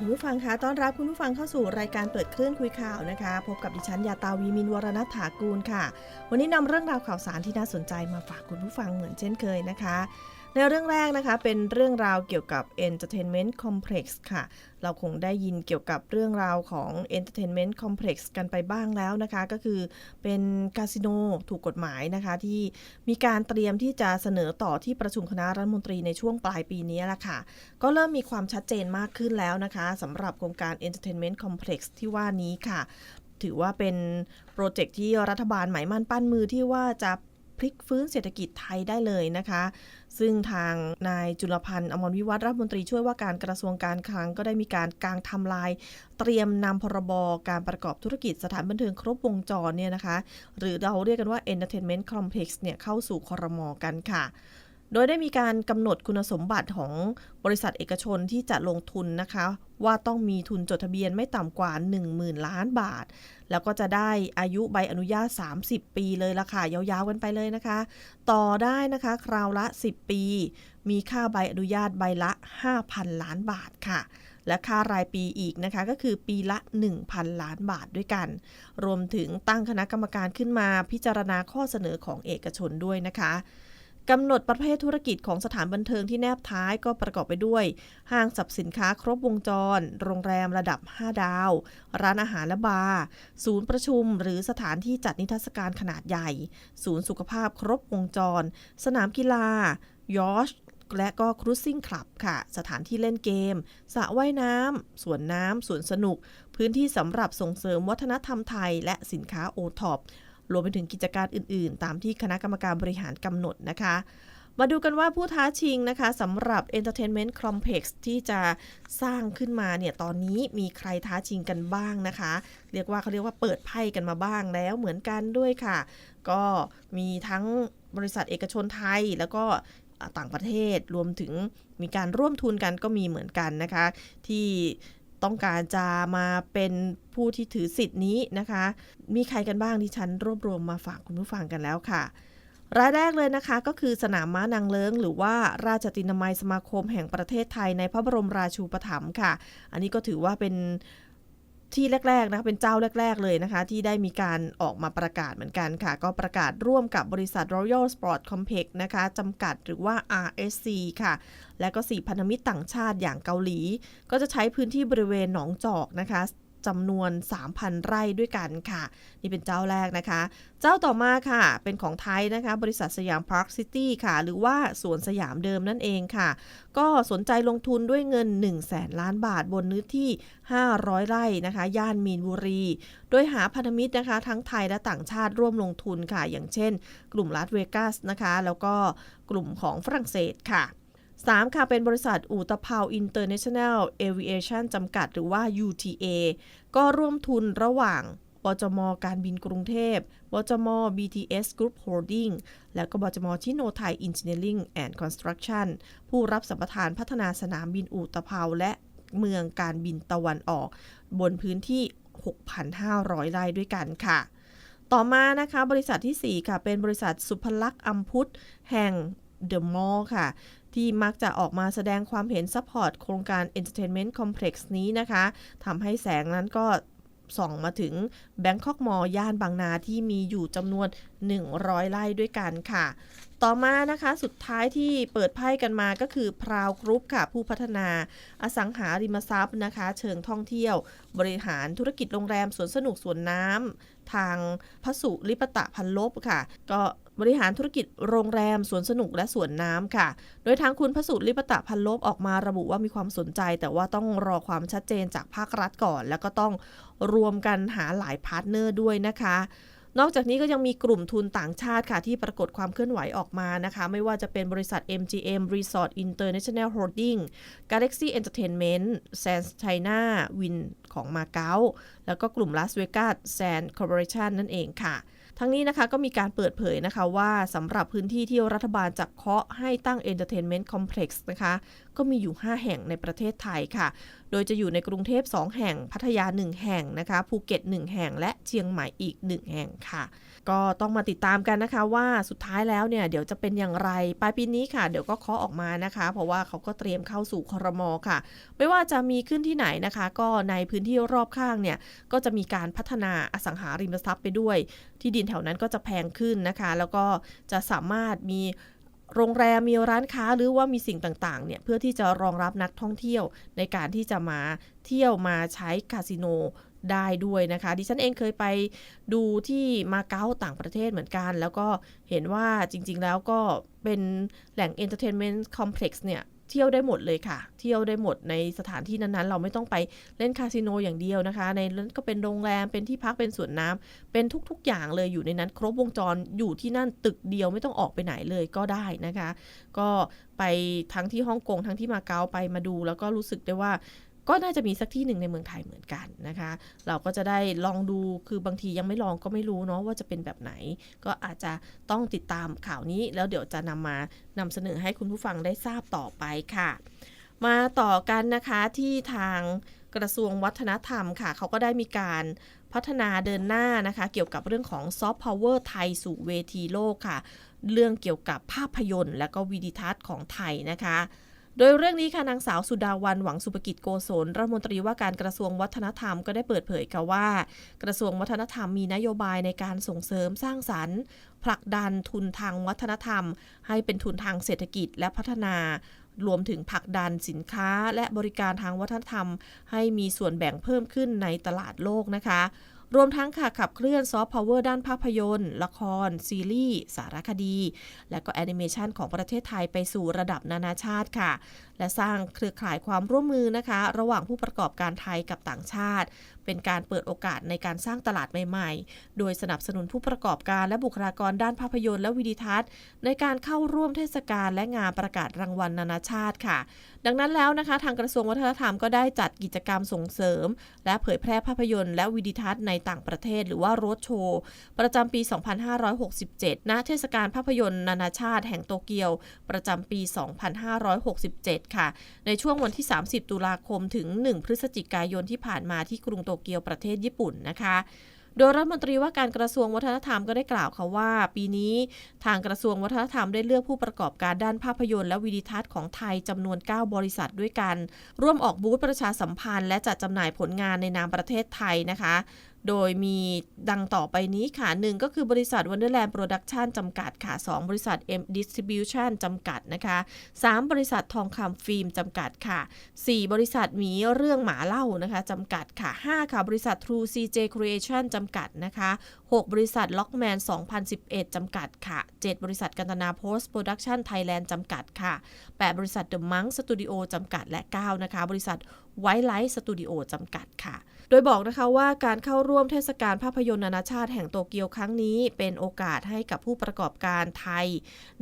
คุณผู้ฟังคะต้อนรับคุณผู้ฟังเข้าสู่รายการเปิดคลื่นคุยข่าวนะคะ พบกับดิฉันยาตาวีมินวรณัฐถากูลค่ะ วันนี้นำเรื่องราวข่าวสารที่น่าสนใจมาฝากคุณผู้ฟังเหมือนเช่นเคยนะคะ ในเรื่องแรกนะคะ เป็นเรื่องราวเกี่ยวกับ Entertainment Complex ค่ะ เราคงได้ยินเกี่ยวกับเรื่องราวของ Entertainment Complex กันไปบ้างแล้วนะคะ ก็คือเป็นคาสิโนถูกกฎหมายนะคะ ที่มีการเตรียมที่จะเสนอต่อที่ประชุมคณะรัฐมนตรีในช่วงปลายปีนี้แหละค่ะ ก็เริ่มมีความชัดเจนมากขึ้นแล้วนะคะสำหรับโครงการ Entertainment Complex ที่ว่านี้ค่ะ ถือว่าเป็นโปรเจกต์ที่รัฐบาลหมายมั่นปั้นมือที่ว่าจะ พลิกฟื้นเศรษฐกิจไทยได้เลยนะคะ ซึ่งทางนายจุลพันธ์อมรวิวัฒรัฐมนตรีช่วยว่าการกระทรวงการคลังก็ได้มีการกางทำลาย เตรียมนำพรบการประกอบธุรกิจสถานบันเทิงครบวงจรเนี่ยนะคะ หรือเราเรียกกันว่า Entertainment Complex เนี่ยเข้าสู่ครมกันค่ะ โดยได้มีการกำหนดคุณสมบัติของบริษัทเอกชนที่จะลงทุนนะคะ ว่าต้องมีทุนจดทะเบียนไม่ต่ำกว่า 10,000 ล้านบาท แล้วก็จะได้อายุใบอนุญาต 30 ปีเลยละค่ะ ยาวๆกันไปเลยนะคะ ต่อได้นะคะ คราวละ 10 ปี มีค่าใบอนุญาตใบละ 5,000 ล้านบาทค่ะและค่ารายปีอีกนะคะก็คือปีละ 1,000 ล้านบาทด้วยกัน รวมถึงตั้งคณะกรรมการขึ้นมาพิจารณาข้อเสนอของเอกชนด้วยนะคะ กำหนดประเภทธุรกิจของสถานบันเทิงที่แนบท้ายก็ประกอบไปด้วย ห้างสรรพสินค้าครบวงจร โรงแรมระดับ 5 ดาว ร้านอาหารและบาร์ศูนย์ประชุม หรือสถานที่จัดนิทรรศการขนาดใหญ่ ศูนย์สุขภาพครบวงจร สนามกีฬายอชและก็ครูซซิ่งคลับค่ะ สถานที่เล่นเกมสระว่ายน้ำสวนน้ำสวนสนุก พื้นที่สำหรับส่งเสริมวัฒนธรรมไทย และสินค้าโอท็อป รวมไปถึงกิจการอื่น ๆ ตามที่คณะกรรมการบริหารกำหนดนะคะ มาดูกันว่าผู้ท้าชิงนะคะสำหรับ Entertainment Complex ที่จะสร้างขึ้นมาเนี่ยตอนนี้มีใครท้าชิงกันบ้างนะคะ เรียกว่าเขาเรียกว่าเปิดไพ่กันมาบ้างแล้วเหมือนกันด้วยค่ะ ก็มีทั้งบริษัทเอกชนไทยแล้วก็ต่างประเทศรวมถึงมีการร่วมทุนกันก็มีเหมือนกันนะคะ ที่ ต้องการจะมาเป็นผู้ที่ถือสิทธิ์นี้นะคะ มีใครกันบ้างที่ฉันรวบรวมมาฝากคุณผู้ฟังกันแล้วค่ะรายแรกเลยนะคะก็คือสนามม้านางเลิ้งหรือว่าราชตินามัยสมาคมแห่งประเทศไทยในพระบรมราชูปถัมภ์ค่ะ อันนี้ก็ถือว่าเป็นที่แรกๆนะคะเป็นเจ้าแรก ๆ เลยนะคะ ที่ได้มีการออกมาประกาศเหมือนกันค่ะ ก็ประกาศร่วมกับบริษัท Royal Sport Complex นะคะจำกัดหรือว่า RSC ค่ะ และก็ 4 พันธมิตรต่างชาติอย่างเกาหลี ก็จะใช้พื้นที่บริเวณหนองจอกนะคะจำนวน 3,000 ไร่ด้วยกันค่ะ นี่เป็นเจ้าแรกนะคะ เจ้าต่อมาค่ะ เป็นของไทยนะคะ บริษัทสยามพาร์คซิตี้ค่ะ หรือว่าสวนสยามเดิมนั่นเองค่ะ ก็สนใจลงทุนด้วยเงิน 1 0 0 0 0แสนล้านบาทบนเนื้อที่ 500 ไร่นะคะ ย่านมีนบุรี โดยหาพันธมิตรนะคะ ทั้งไทยและต่างชาติร่วมลงทุนค่ะ อย่างเช่น กลุ่มลาสเวกัสนะคะ แล้วก็กลุ่มของฝรั่งเศสค่ะ 3 ค่ะ เป็นบริษัทอูตะเภาอินเตอร์เนชั่นแนลเอวิเอชันจำกัดหรือว่า UTA ก็ร่วมทุนระหว่างบจม การบินกรุงเทพบจม BTS Group Holding และก็บจมชิโนไทย Engineering and Construction ผู้รับสัมปทานพัฒนาสนามบินอูตะเภาและเมืองการบินตะวันออก บนพื้นที่ 6,500 ไร่ด้วยกันค่ะ ต่อมานะคะบริษัทที่ 4 ค่ะ เป็นบริษัทสุภลักษณ์อัมพุทธแห่ง The Mall ค่ะ ที่มักจะออกมาแสดงความเห็นซัพพอร์ตโครงการ Entertainment Complex นี้นะคะทำให้แสงนั้นก็ส่องมาถึง Bangkok Mall ย่านบางนาที่มีอยู่จำนวน 100 ไร่ด้วยกันค่ะ ต่อมานะคะสุดท้ายที่เปิดไพ่กันมาก็คือพราวกรุ๊ปค่ะ ผู้พัฒนาอสังหาริมทรัพย์นะคะ เชิงท่องเที่ยว บริหารธุรกิจโรงแรมสวนสนุกสวนน้ำทางพสุริปตะพันลบค่ะ ก็ บริหารธุรกิจโรงแรมสวนสนุกและสวนน้ำค่ะ โดยทางคุณพสุริปตะพันลบออกมาระบุว่ามีความสนใจ แต่ว่าต้องรอความชัดเจนจากภาครัฐก่อน แล้วก็ต้องรวมกันหาหลายพาร์ทเนอร์ด้วยนะคะนอกจากนี้ก็ยังมีกลุ่มทุนต่างชาติค่ะ ที่ปรากฏความเคลื่อนไหวออกมานะคะ ไม่ว่าจะเป็นบริษัท MGM Resort International Holding Galaxy Entertainment Sands China Win ของมาเก๊าแล้วก็กลุ่ม Las Vegas Sands Corporation นั่นเองค่ะ ทั้งนี้นะคะก็มีการเปิดเผยนะคะว่าสำหรับพื้นที่ที่รัฐบาลจะเคาะให้ตั้ง Entertainment Complex นะคะ ก็มีอยู่ 5 แห่งในประเทศไทยค่ะ โดยจะอยู่ในกรุงเทพ 2 แห่ง พัทยา 1 แห่งนะคะ ภูเก็ต 1 แห่ง และเชียงใหม่อีก 1 แห่งค่ะ ก็ต้องมาติดตามกันนะคะว่าสุดท้ายแล้วเนี่ยเดี๋ยวจะเป็นอย่างไร ปลายปีนี้ค่ะ เดี๋ยวก็เคาะออกมานะคะ เพราะว่าเขาก็เตรียมเข้าสู่ครมค่ะ ไม่ว่าจะมีขึ้นที่ไหนนะคะ ก็ในพื้นที่รอบข้างเนี่ยก็จะมีการพัฒนาอสังหาริมทรัพย์ไปด้วย ที่ดินแถวนั้นก็จะแพงขึ้นนะคะ แล้วก็จะสามารถมี โรงแรมมีร้านค้าหรือว่ามีสิ่งต่างๆเนี่ยเพื่อที่จะรองรับนักท่องเที่ยวในการที่จะมาเที่ยวมาใช้คาสิโนได้ด้วยนะคะ ดิฉันเองเคยไปดูที่มาเก๊าต่างประเทศเหมือนกัน แล้วก็เห็นว่าจริงๆแล้วก็เป็นแหล่งเอนเตอร์เทนเมนต์คอมเพล็กซ์เนี่ย เที่ยวได้หมดเลยค่ะ เที่ยวได้หมดในสถานที่นั้นๆ เราไม่ต้องไปเล่นคาสิโนอย่างเดียวนะคะ ในนั้นก็เป็นโรงแรม เป็นที่พัก เป็นสวนน้ำเป็นทุกๆ อย่างเลยอยู่ในนั้นครบวงจร อยู่ที่นั่นตึกเดียวไม่ต้องออกไปไหนเลยก็ได้นะคะ ก็ไปทั้งที่ฮ่องกงทั้งที่มาเก๊าไปมาดู แล้วก็รู้สึกได้ว่า ก็น่าจะมีสักที่หนึ่งในเมืองไทยเหมือนกันนะคะ เราก็จะได้ลองดูคือบางทียังไม่ลองก็ไม่รู้เนาะว่าจะเป็นแบบไหน ก็อาจจะต้องติดตามข่าวนี้ แล้วเดี๋ยวจะนำมานำเสนอให้คุณผู้ฟังได้ทราบต่อไปค่ะ มาต่อกันนะคะที่ทางกระทรวงวัฒนธรรมค่ะ เขาก็ได้มีการพัฒนาเดินหน้านะคะ เกี่ยวกับเรื่องของซอฟต์พาวเวอร์ไทยสู่เวทีโลกค่ะ เรื่องเกี่ยวกับภาพยนตร์ และก็วิดิทัศน์ของไทยนะคะ โดยเรื่องนี้ค่ะนางสาวสุดาวันหวังสุภกิจโกศลรัฐมนตรีว่าการกระทรวงวัฒนธรรมก็ได้เปิดเผยค่ะว่า กระทรวงวัฒนธรรมมีนโยบายในการส่งเสริมสร้างสรรค์ ผลักดันทุนทางวัฒนธรรม ให้เป็นทุนทางเศรษฐกิจและพัฒนารวมถึงผลักดันสินค้าและบริการทางวัฒนธรรม ให้มีส่วนแบ่งเพิ่มขึ้นในตลาดโลกนะคะ รวมทั้งค่ะขับเคลื่อนซอฟต์พาวเวอร์ด้านภาพยนตร์ ละคร ซีรีส์ สารคดี และก็แอนิเมชันของประเทศไทยไปสู่ระดับนานาชาติค่ะ และสร้างเครือข่ายความร่วมมือนะคะ ระหว่างผู้ประกอบการไทยกับต่างชาติ เป็นการเปิดโอกาสในการสร้างตลาดใหม่ๆ โดยสนับสนุนผู้ประกอบการและบุคลากรด้านภาพยนตร์และวิดีทัศน์ ในการเข้าร่วมเทศกาลและงานประกาศรางวัลนานาชาติค่ะ ดังนั้นแล้วนะคะ ทางกระทรวงวัฒนธรรมก็ได้จัดกิจกรรมส่งเสริม และเผยแพร่ภาพยนตร์และวิดีทัศน์ในต่างประเทศ หรือว่าโรดโชว์ประจำปี 2567 ณ เทศกาลภาพยนตร์นานาชาติแห่งโตเกียว ประจำปี 2567 ค่ะ ในช่วงวันที่ 30 ตุลาคมถึง 1 พฤศจิกายนที่ผ่านมาที่กรุงโตเกียวประเทศญี่ปุ่นนะคะ โดยรัฐมนตรีว่าการกระทรวงวัฒนธรรมก็ได้กล่าวค่ะว่า ปีนี้ทางกระทรวงวัฒนธรรมได้เลือกผู้ประกอบการด้านภาพยนตร์และวิดีทัศน์ของไทยจำนวน 9 บริษัทด้วยกัน ร่วมออกบูธประชาสัมพันธ์และจัดจำหน่ายผลงานในนามประเทศไทยนะคะ โดยมีดังต่อไปนี้ค่ะหนึ่งก็คือบริษัท Wonderland Production จำกัดค่ะ 2 บริษัท M Distribution จำกัดนะคะ 3 บริษัททองคำฟิล์มจำกัดค่ะ 4 บริษัทหมีเรื่องหมาเล่านะคะจำกัดค่ะ 5 ค่ะ บริษัท True CJ Creation จำกัดนะคะ 6 บริษัท Lockman 2011 จำกัดค่ะ 7 บริษัทกันตนา Post Production Thailand จำกัดค่ะ 8 บริษัท The Monk Studio จำกัดและ 9 นะคะ บริษัท White Light Studio จำกัดค่ะ โดยบอกนะคะว่าการเข้าร่วมเทศกาลภาพยนตร์นานาชาติแห่งโตเกียวครั้งนี้ เป็นโอกาสให้กับผู้ประกอบการไทย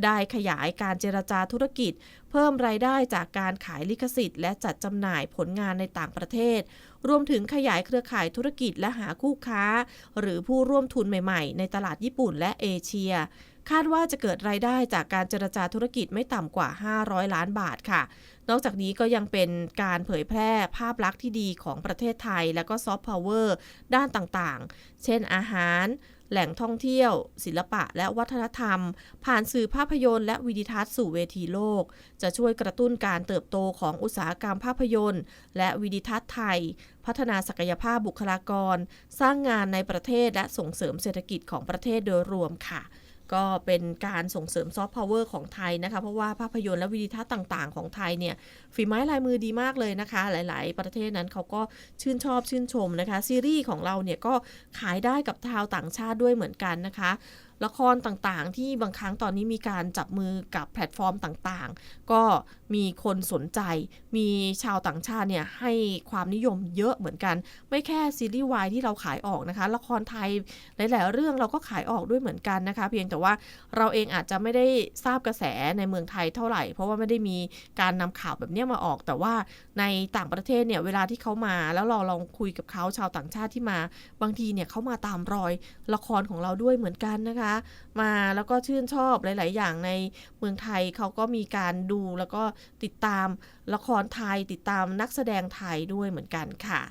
ได้ขยายการเจรจาธุรกิจ เพิ่มรายได้จากการขายลิขสิทธิ์และจัดจำหน่ายผลงานในต่างประเทศ รวมถึงขยายเครือข่ายธุรกิจและหาคู่ค้า หรือผู้ร่วมทุนใหม่ ๆ ในตลาดญี่ปุ่นและเอเชีย คาดว่าจะเกิดรายได้จากการเจรจาธุรกิจไม่ต่ำกว่า 500 ล้านบาทค่ะ นอกจากนี้ก็ยังเป็นการเผยแพร่ภาพลักษณ์ที่ดีของประเทศไทย และก็ซอฟต์พาวเวอร์ด้านต่างๆ เช่นอาหาร แหล่งท่องเที่ยว ศิลปะและวัฒนธรรม ผ่านสื่อภาพยนตร์และวิดิทัศน์สู่เวทีโลก จะช่วยกระตุ้นการเติบโตของอุตสาหกรรมภาพยนตร์ และวิดิทัศน์ไทย พัฒนาศักยภาพบุคลากร สร้างงานในประเทศและส่งเสริมเศรษฐกิจของประเทศโดยรวมค่ะ ก็เป็นการส่งเสริมซอฟต์พาวเวอร์ของไทยนะคะ เพราะว่าภาพยนตร์และวิดีทัศน์ต่าง ๆ ของไทยเนี่ยฝีไม้ลายมือดีมากเลยนะคะ หลาย ๆ ประเทศนั้นเขาก็ชื่นชอบชื่นชมนะคะ ซีรีส์ของเราเนี่ยก็ขายได้กับชาวต่างชาติด้วยเหมือนกันนะคะละครต่างๆ ที่บางครั้งตอนนี้มีการจับมือกับแพลตฟอร์มต่างๆ ก็มีคนสนใจ มีชาวต่างชาติเนี่ยให้ความนิยมเยอะเหมือนกัน ไม่แค่ซีรีส์วายที่เราขายออกนะคะ ละครไทยหลายๆเรื่องเราก็ขายออกด้วยเหมือนกันนะคะ เพียงแต่ว่าเราเองอาจจะไม่ได้ทราบกระแสในเมืองไทยเท่าไหร่ เพราะว่าไม่ได้มีการนำข่าวแบบนี้มาออก แต่ว่าในต่างประเทศเนี่ยเวลาที่เขามาแล้วเราลองคุยกับเขาชาวต่างชาติที่มา บางทีเนี่ยเขามาตามรอยละครของเราด้วยเหมือนกันนะคะมาแล้วก็ชื่นชอบหลาย ๆ อย่างในเมืองไทยเขาก็มีการดูแล้วก็ติดตามละครไทยติดตามนักแสดงไทยด้วยเหมือนกันค่ะ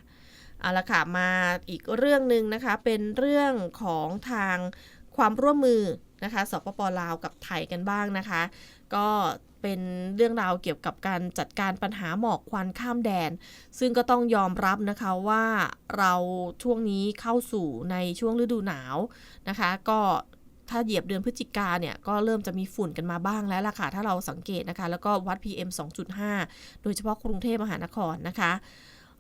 เอาละค่ะมาอีกเรื่องหนึ่งนะคะเป็นเรื่องของทางความร่วมมือนะคะสปปลาวกับไทยกันบ้างนะคะ ก็เป็นเรื่องราวเกี่ยวกับการจัดการปัญหาหมอกควันข้ามแดน ซึ่งก็ต้องยอมรับนะคะว่าเราช่วงนี้เข้าสู่ในช่วงฤดูหนาวนะคะ ก็ ถ้าเหยียบเดือนพฤศจิกาเนี่ยก็เริ่มจะมีฝุ่นกันมาบ้างแล้วล่ะค่ะ ถ้าเราสังเกตนะคะ แล้วก็วัด PM 2.5 โดยเฉพาะกรุงเทพมหานครนะคะ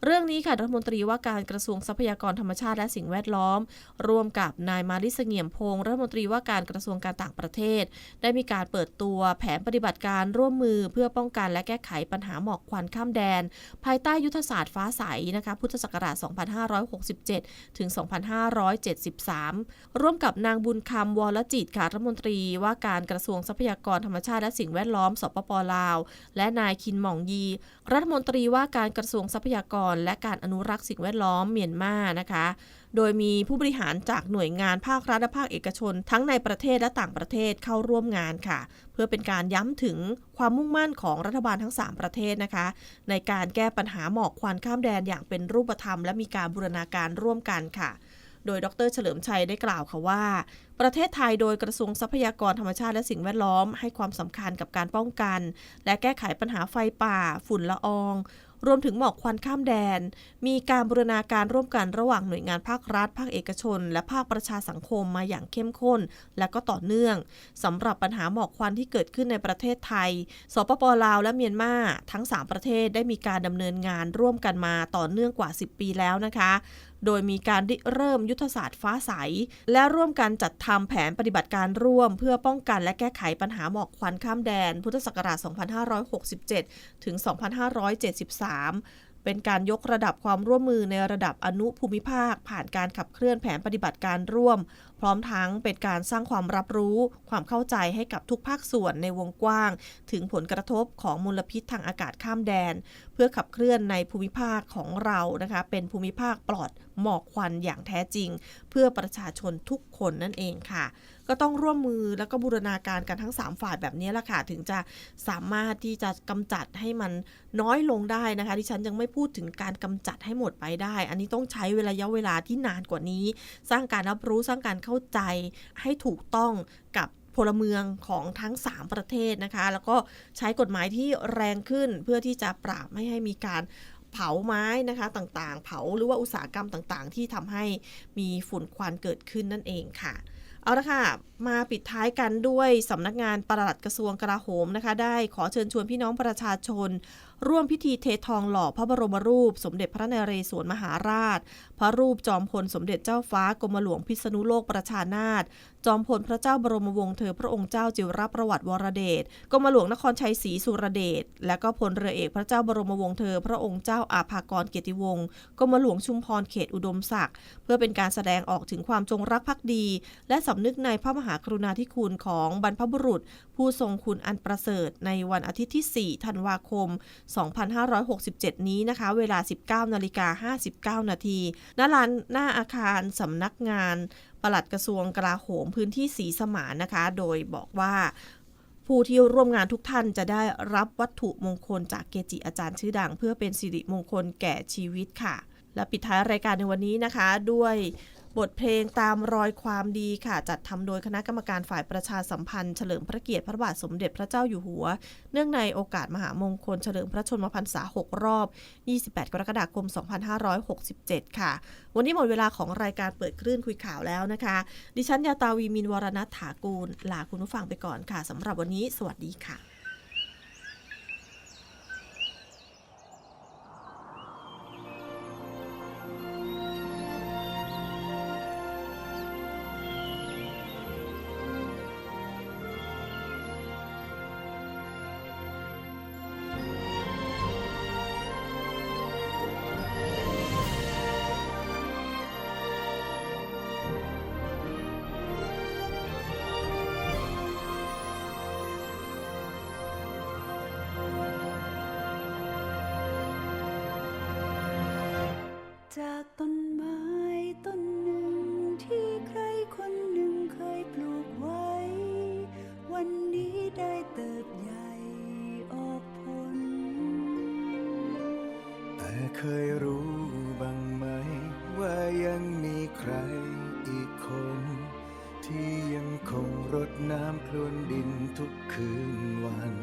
เรื่องนี้ค่ะรัฐมนตรีว่าการกระทรวงทรัพยากรธรรมชาติและสิ่งแวดล้อม ร่วมกับนายมาริสเงียมพงศ์รัฐมนตรีว่าการกระทรวงการต่างประเทศ ได้มีการเปิดตัวแผนปฏิบัติการร่วมมือเพื่อป้องกันและแก้ไขปัญหาหมอกควันข้ามแดน ภายใต้ยุทธศาสตร์ฟ้าใสนะคะพุทธศักราช 2567 ถึง 2573 ร่วมกับนางบุญคำวรจิตค่ะรัฐมนตรีว่าการกระทรวงทรัพยากรธรรมชาติและสิ่งแวดล้อมสปปลาว และนายคินหม่องยี รัฐมนตรีว่าการกระทรวงทรัพยากรและการอนุรักษ์สิ่งแวดล้อมเมียนมานะคะ โดยมีผู้บริหารจากหน่วยงานภาครัฐและภาคเอกชน ทั้งในประเทศและต่างประเทศเข้าร่วมงานค่ะ เพื่อเป็นการย้ำถึงความมุ่งมั่นของรัฐบาลทั้ง 3 ประเทศนะคะ ในการแก้ปัญหาหมอกควันข้ามแดนอย่างเป็นรูปธรรม และมีการบูรณาการร่วมกันค่ะโดยดรเฉลิมชัยได้กล่าวค่ะว่า ประเทศไทยโดยกระทรวงทรัพยากรธรรมชาติและสิ่งแวดล้อมให้ความสำคัญกับการป้องกัน และแก้ไขปัญหาไฟป่า ฝุ่นละออง รวมถึงหมอกควันข้ามแดน มีการบูรณาการร่วมกันระหว่างหน่วยงานภาครัฐ ภาคเอกชน และภาคประชาสังคมมาอย่างเข้มข้น และก็ต่อเนื่องสำหรับปัญหาหมอกควันที่เกิดขึ้นในประเทศไทย สปปลาวและเมียนมาทั้ง 3 ประเทศได้มีการดำเนินงานร่วมกันมาต่อเนื่องกว่า 10 ปีแล้วนะคะ โดยมีการริเริ่มยุทธศาสตร์ฟ้าใส และร่วมกันจัดทำแผนปฏิบัติการร่วม เพื่อป้องกันและแก้ไขปัญหาหมอกควันข้ามแดน พุทธศักราช 2567 ถึง 2573 เป็นการยกระดับความร่วมมือในระดับอนุภูมิภาค ผ่านการขับเคลื่อนแผนปฏิบัติการร่วม พร้อมทั้งเป็นการสร้างความรับรู้ ความเข้าใจให้กับทุกภาคส่วนในวงกว้าง ถึงผลกระทบของมลพิษทางอากาศข้ามแดน เพื่อขับเคลื่อนในภูมิภาคของเรานะคะ เป็นภูมิภาคปลอดหมอกควันอย่างแท้จริง เพื่อประชาชนทุกคนนั่นเองค่ะ ก็ต้องร่วมมือแล้วก็บูรณาการกันทั้ง 3 ฝ่ายแบบนี้แหละค่ะถึงจะสามารถที่จะกำจัดให้มันน้อยลงได้นะคะที่ฉันยังไม่พูดถึงการกำจัดให้หมดไปได้ อันนี้ต้องใช้เวลาระยะเวลาที่นานกว่านี้ สร้างการรับรู้สร้างการเข้าใจให้ถูกต้องกับพลเมืองของทั้ง 3 ประเทศนะคะ แล้วก็ใช้กฎหมายที่แรงขึ้นเพื่อที่จะปราบไม่ให้มีการเผาไม้นะคะต่างๆ เผาหรือว่าอุตสาหกรรมต่างๆ ที่ทำให้มีฝุ่นควันเกิดขึ้นนั่นเองค่ะ เอาละค่ะ มาปิดท้ายกันด้วยสำนักงานปลัดกระทรวงกลาโหมนะคะ ได้ขอเชิญชวนพี่น้องประชาชน ร่วมพิธีเททองหล่อพระบรมรูป สมเด็จพระนเรศวรมหาราช ระรูปจอมพลสมเด็จเจ้าฟ้ากรมหลวงพิษณุโลกประชานาถจอมพลพระเจ้าบรมวงศ์เธอพระองค์เจ้าจิรประวัติวรเดชกรมหลวงนครชัยศรีสุรเดชและก็พลเรือเอกพระเจ้าบรมวงศ์เธอพระองค์เจ้าอาภากรเกียรติวงศ์กรมหลวงชุมพรเขตอุดมศักดิ์เพื่อเป็นการแสดงออกถึงความจงรักภักดี และสำนึกในพระมหากรุณาธิคุณของบรรพบุรุษ ผู้ทรงคุณอันประเสริฐในวันอาทิตย์ที่ 4 ธันวาคม 2567 นี้นะคะ เวลา 19นาฬิกา59 นาทีณลานหน้าอาคารสำนักงานปลัดกระทรวงกลาโหมพื้นที่สีสมานนะคะ โดยบอกว่าผู้ที่ร่วมงานทุกท่านจะได้รับวัตถุมงคลจากเกจิอาจารย์ชื่อดัง เพื่อเป็นสิริมงคลแก่ชีวิตค่ะ และปิดท้ายรายการในวันนี้นะคะ ด้วย บทเพลงตามรอยความดีค่ะ จัดทำโดยคณะกรรมการฝ่ายประชาสัมพันธ์เฉลิมพระเกียรติพระบาทสมเด็จพระเจ้าอยู่หัว เนื่องในโอกาสมหามงคลเฉลิมพระชนมพรรษา 6 รอบ 28 กรกฎาคม 2567 ค่ะ วันนี้หมดเวลาของรายการเปิดคลื่นคุยข่าวแล้วนะคะ ดิฉันยาตาวีมินวรณัฐถากูลลาคุณผู้ฟังไปก่อนค่ะสำหรับวันนี้ สวัสดีค่ะ ยังมีใครอีกคน ที่ยังคงรดน้ำพรวนดินทุกคืนวัน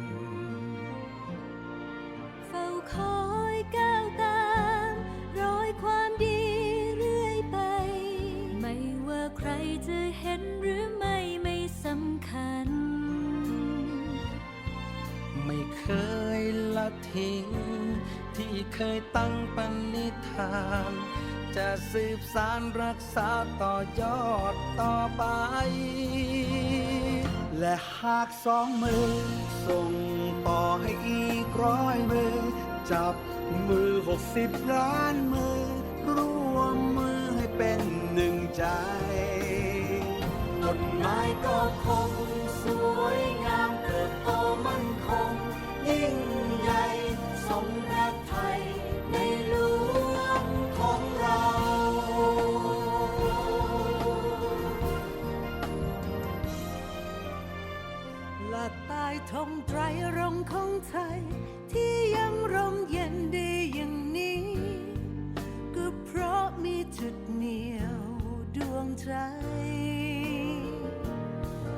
เฝ้าคอยก้าวตามรอยความดีเรื่อยไป ไม่ว่าใครจะเห็นหรือไม่ไม่สำคัญ ไม่เคยละทิ้งที่ เคยตั้งปณิธาน จะสืบสารรักษาต่อยอดต่อไป และหากสองมือ ส่งต่อให้อีกร้อยมือ จับมือหกสิบล้านมือ ร่วมมือให้เป็นหนึ่งใจต้นไม้ก็คง ไตรรงของไทย ที่ยังร่มเย็นดีอย่างนี้ ก็เพราะมีจุดเหนียวดวงใจ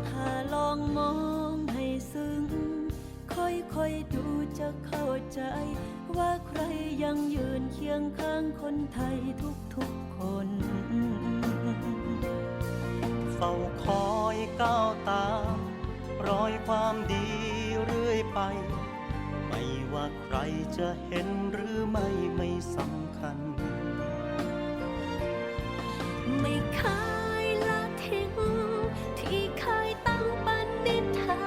ถ้าลองมองให้ซึ้ง ค่อยๆดูจะเข้าใจ ว่าใครยังยืนเคียงข้างคนไทยทุกๆคนเฝ้าคอยก้าวตาม รอยความดีเรื่อยไป ไม่ว่าใครจะเห็นหรือไม่ไม่สำคัญ ไม่เคยละทิ้งที่เคยตั้งปณิธา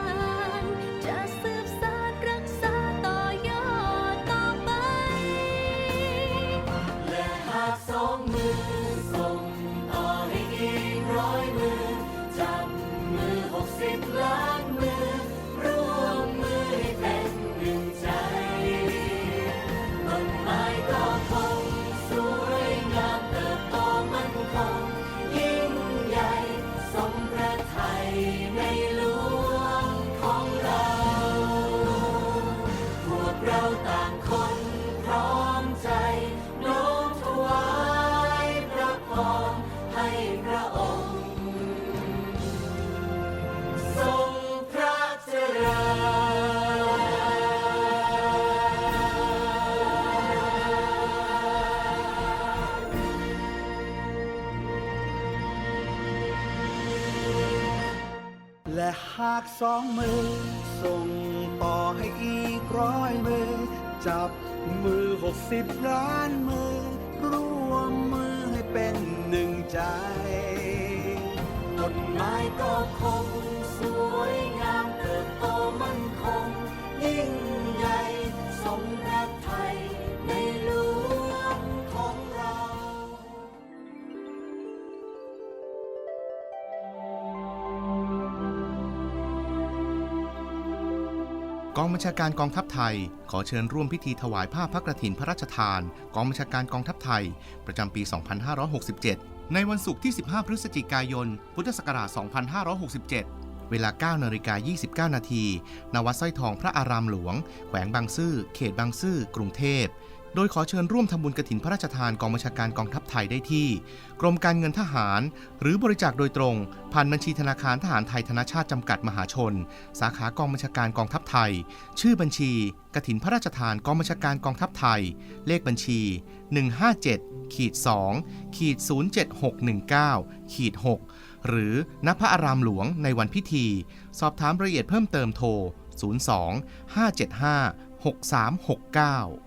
น จะสืบสานรักษาต่อยอดต่อไป และหากสองมือ ระองค์ ทรงพระเจริญและหากสองมือ ส่งต่อให้อีกร้อยมือ จับมือหกสิบล้านมือ องบัญชาการกองทัพไทย ขอเชิญร่วมพิธีถวายผ้าพระกรถินพระราชทาน กองบัญชาการกองทัพไทย ประจำปี 2567 ในวันศุกร์ที่ 15 พฤศจิกายน พุทธศักราช 2567 เวลา 9นาฬิกา29 นาที ณ วัดสร้อยทองพระอารามหลวง แขวงบางซื่อ เขตบางซื่อ กรุงเทพ โดยขอเชิญร่วมทำบุญกฐินพระราชทานกองบัญชาการกองทัพไทยได้ที่ กรมการเงินทหาร หรือบริจาคโดยตรง ผ่านบัญชีธนาคารทหารไทยธนชาติจำกัดมหาชน สาขากองบัญชาการกองทัพไทย ชื่อบัญชีกฐินพระราชทานกองบัญชาการกองทัพไทย เลขบัญชี 157ขีด2ขีด07619ขีด6หรือณพระอารามหลวงในวันพิธี สอบถามรายละเอียดเพิ่มเติมโทร 02 575 6369